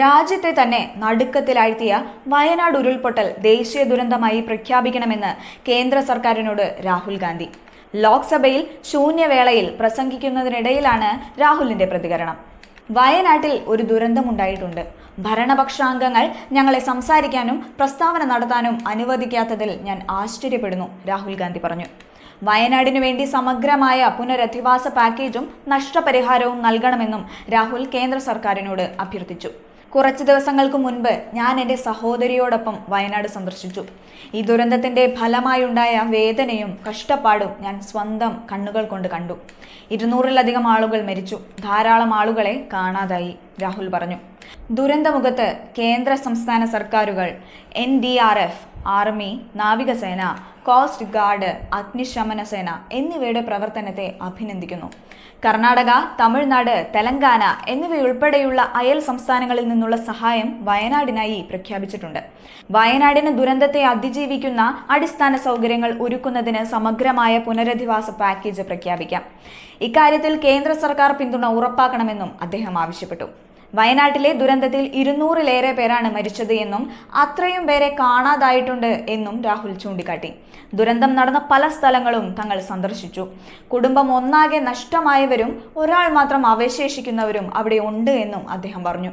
രാജ്യത്തെ തന്നെ നടുക്കത്തിലാഴ്ത്തിയ വയനാട് ഉരുൾപൊട്ടൽ ദേശീയ ദുരന്തമായി പ്രഖ്യാപിക്കണമെന്ന് കേന്ദ്ര സർക്കാരിനോട് രാഹുൽ ഗാന്ധി. ലോക്സഭയിൽ ശൂന്യവേളയിൽ പ്രസംഗിക്കുന്നതിനിടയിലാണ് രാഹുലിന്റെ പ്രതികരണം. വയനാട്ടിൽ ഒരു ദുരന്തമുണ്ടായിട്ടുണ്ട്. ഭരണപക്ഷാംഗങ്ങൾ ഞങ്ങളെ സംസാരിക്കാനും പ്രസ്താവന നടത്താനും അനുവദിക്കാത്തതിൽ ഞാൻ ആശ്ചര്യപ്പെടുന്നു രാഹുൽ ഗാന്ധി പറഞ്ഞു. വയനാടിനു വേണ്ടി സമഗ്രമായ പുനരധിവാസ പാക്കേജും നഷ്ടപരിഹാരവും നൽകണമെന്നും രാഹുൽ കേന്ദ്ര സർക്കാരിനോട് അഭ്യർത്ഥിച്ചു. കുറച്ച് ദിവസങ്ങൾക്ക് മുൻപ് ഞാൻ എന്റെ സഹോദരിയോടൊപ്പം വയനാട് സന്ദർശിച്ചു. ഈ ദുരന്തത്തിന്റെ ഫലമായുണ്ടായ വേദനയും കഷ്ടപ്പാടും ഞാൻ സ്വന്തം കണ്ണുകൾ കൊണ്ട് കണ്ടു. ഇരുന്നൂറിലധികം ആളുകൾ മരിച്ചു. ധാരാളം ആളുകളെ കാണാതായി രാഹുൽ പറഞ്ഞു. ദുരന്തമുഖത്ത് കേന്ദ്ര സംസ്ഥാന സർക്കാരുകൾ N D R F army നാവികസേന കോസ്റ്റ് ഗാർഡ് അഗ്നിശമന സേന എന്നിവയുടെ പ്രവർത്തനത്തെ അഭിനന്ദിക്കുന്നു. കർണാടക തമിഴ്നാട് തെലങ്കാന എന്നിവയുൾപ്പെടെയുള്ള അയൽ സംസ്ഥാനങ്ങളിൽ നിന്നുള്ള സഹായം വയനാടിനായി പ്രഖ്യാപിച്ചിട്ടുണ്ട്. വയനാടിന് ദുരന്തത്തെ അതിജീവിക്കുന്ന അടിസ്ഥാന സൗകര്യങ്ങൾ ഒരുക്കുന്നതിന് സമഗ്രമായ പുനരധിവാസ പാക്കേജ് പ്രഖ്യാപിക്കാം. ഇക്കാര്യത്തിൽ കേന്ദ്ര സർക്കാർ പിന്തുണ ഉറപ്പാക്കണമെന്നും അദ്ദേഹം ആവശ്യപ്പെട്ടു. വയനാട്ടിലെ ദുരന്തത്തിൽ ഇരുന്നൂറിലേറെ പേരാണ് മരിച്ചത് എന്നും അത്രയും പേരെ കാണാതായിട്ടുണ്ട് എന്നും രാഹുൽ ചൂണ്ടിക്കാട്ടി. ദുരന്തം നടന്ന പല സ്ഥലങ്ങളും തങ്ങൾ സന്ദർശിച്ചു. കുടുംബം ഒന്നാകെ നഷ്ടമായവരും ഒരാൾ മാത്രം അവശേഷിക്കുന്നവരും അവിടെ ഉണ്ട് എന്നും അദ്ദേഹം പറഞ്ഞു.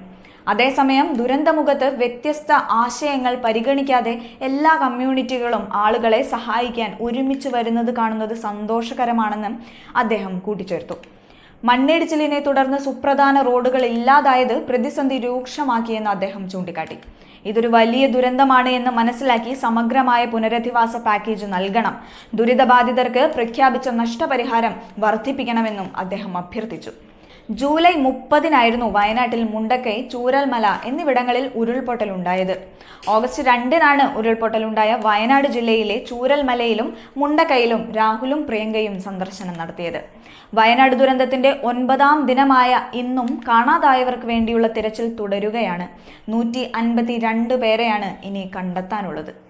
അതേസമയം ദുരന്തമുഖത്ത് വ്യത്യസ്ത ആശയങ്ങൾ പരിഗണിക്കാതെ എല്ലാ കമ്മ്യൂണിറ്റികളും ആളുകളെ സഹായിക്കാൻ ഒരുമിച്ച് വരുന്നത് കാണുന്നത് സന്തോഷകരമാണെന്നും അദ്ദേഹം കൂട്ടിച്ചേർത്തു. മണ്ണിടിച്ചിലിനെ തുടർന്ന് സുപ്രധാന റോഡുകൾ ഇല്ലാതായത് പ്രതിസന്ധി രൂക്ഷമാക്കിയെന്ന് അദ്ദേഹം ചൂണ്ടിക്കാട്ടി. ഇതൊരു വലിയ ദുരന്തമാണ് എന്ന് മനസ്സിലാക്കി സമഗ്രമായ പുനരധിവാസ പാക്കേജ് നൽകണം. ദുരിതബാധിതർക്ക് പ്രഖ്യാപിച്ച നഷ്ടപരിഹാരം വർദ്ധിപ്പിക്കണമെന്നും അദ്ദേഹം അഭ്യർത്ഥിച്ചു. ജൂലൈ മുപ്പതിനായിരുന്നു വയനാട്ടിൽ മുണ്ടക്കൈ ചൂരൽമല എന്നിവിടങ്ങളിൽ ഉരുൾപൊട്ടൽ ഉരുൾപൊട്ടലുണ്ടായത്. ഓഗസ്റ്റ് രണ്ടിനാണ് ഉരുൾപൊട്ടലുണ്ടായ വയനാട് ജില്ലയിലെ ചൂരൽമലയിലും മുണ്ടക്കൈയിലും രാഹുലും പ്രിയങ്കയും സന്ദർശനം നടത്തിയത്. വയനാട് ദുരന്തത്തിന്റെ ഒൻപതാം ദിനമായ ഇന്നും കാണാതായവർക്ക് വേണ്ടിയുള്ള തിരച്ചിൽ തുടരുകയാണ്. നൂറ്റി അൻപത്തി പേരെയാണ് ഇനി കണ്ടെത്താനുള്ളത്.